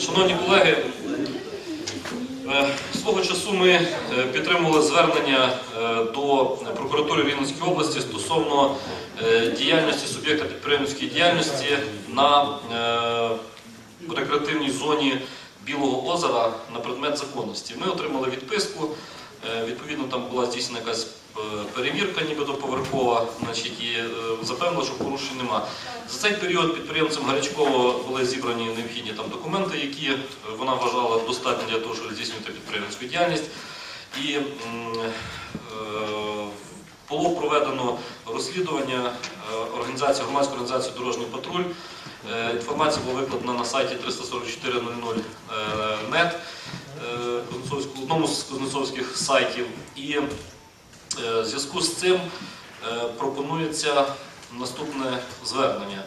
Шановні колеги, е, свого часу ми е, підтримували звернення е, до прокуратури Рівненської області стосовно діяльності суб'єкта підприємницької діяльності на рекреативній зоні Білого озера на предмет законності. Ми отримали відписку. Відповідно, там була здійснена якась е, перевірка, нібито поверхова, значить, і е, запевнило, що порушень нема. За цей період підприємцем Гарячкова були зібрані необхідні там документи, які е, вона вважала достатньо для того, щоб здійснювати підприємницьку діяльність. І е, було проведено розслідування організації, громадської організації Дорожній патруль. Інформація була викладена на сайті 344.00 е, нет, е, Кузнецовського- одному з кузнецовських сайтів. І е, в зв'язку з цим е, пропонується наступне звернення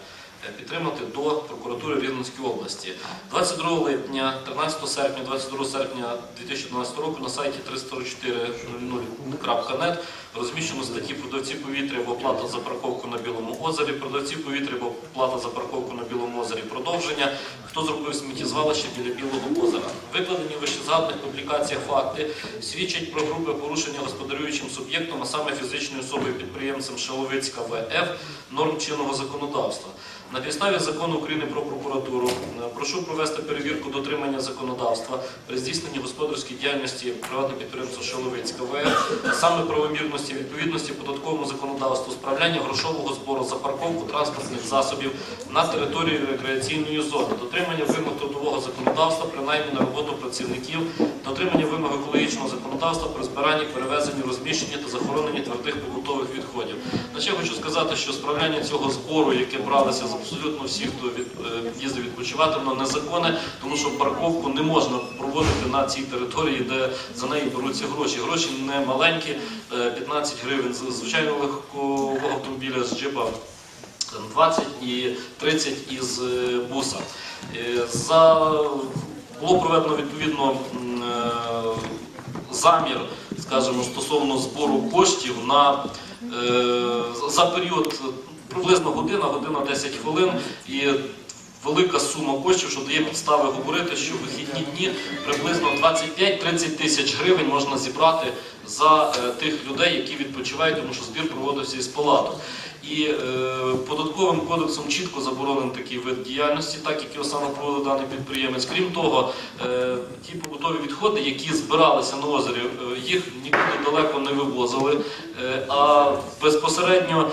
е, підтримати до прокуратури Рівненської області. 22 липня, 13 серпня, 22 серпня 2012 року на сайті 344.00.net розміщено статті продавці повітря або плата за парковку на Білому озері, продавці повітря або плата за парковку на Білому озері, продовження, хто зробив сміттєзвалище біля Білого озера. Викладені вище згаданих публікаціях факти свідчать про грубе порушення господарюючим суб'єктом, а саме фізичною особою підприємцем Шаловицька ВФ норм чинного законодавства. На підставі закону України про прокуратуру е, прошу провести перевірку дотримання законодавства при здійсненні господарської діяльності приватного підприємства Шаловицька ВФ, саме правомірності відповідності податковому законодавству, справляння грошового збору за парковку транспортних засобів на території рекреаційної зони, дотримання вимог трудового законодавства, принаймні на роботу працівників, дотримання вимог екологічного законодавства при збиранні, перевезенні, розміщенні та захороненні твердих побутових відходів. Значить, я хочу сказати, що справляння цього збору, яке бралося з абсолютно всіх, хто від, е, відпочивати, воно незаконне, тому що парковку не можна проводити на цій території, де за неї беруться гроші. Гроші не маленькі, е, 15 гривень з звичайного легкового автомобіля з джипа. Там 20 і 30 із е, буса. Е, За було проведено відповідно е, замір, скажімо, стосовно збору коштів на за період приблизно година, година 10 хвилин і велика сума коштів, що дає підстави говорити, що в вихідні дні приблизно 25-30 тисяч гривень можна зібрати за е, тих людей, які відпочивають, тому що збір проводився із палаток. І е, податковим кодексом чітко заборонений такий вид діяльності, так як його саме проводив даний підприємець. Крім того, е, ті побутові відходи, які збиралися на озері, їх нікуди далеко не вивозили, а безпосередньо.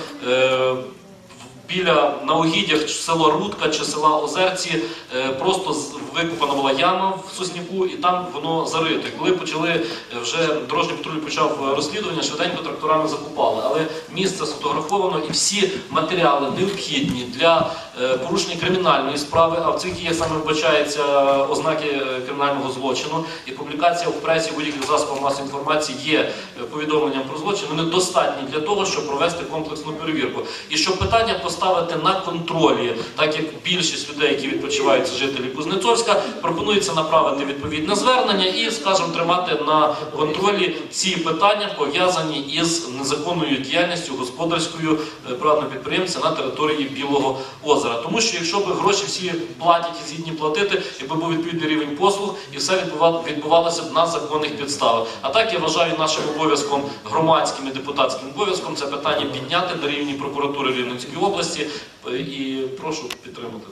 Біля на угіддях села Рудка чи села Озерці е, просто викопана була яма в сосняку, і там воно зарито. І Коли почали е, вже дорожній патруль почав розслідування, швиденько тракторами закупали. Але місце сфотографовано і всі матеріали необхідні для е, порушення кримінальної справи. А в цих є саме вбачаються ознаки кримінального злочину. І публікація в пресі будь-яких засобах масової інформації є повідомленням про злочин. Вони достатні для того, щоб провести комплексну перевірку. І щоб питання поставити на контролі, так як більшість людей, які відпочивають, це жителі Кузнецовська, пропонується направити відповідне звернення і, скажімо, тримати на контролі ці питання, пов'язані із незаконною діяльністю господарською е, приватного підприємця на території Білого озера. Тому що якщо б гроші всі платять і згідні платити, якби був відповідний рівень послуг, і все відбувалося б на законних підставах. А так я вважаю нашим обов'язком громадським і депутатським обов'язком це питання підняти на рівні прокуратури Рівненської області е, і прошу підтримати.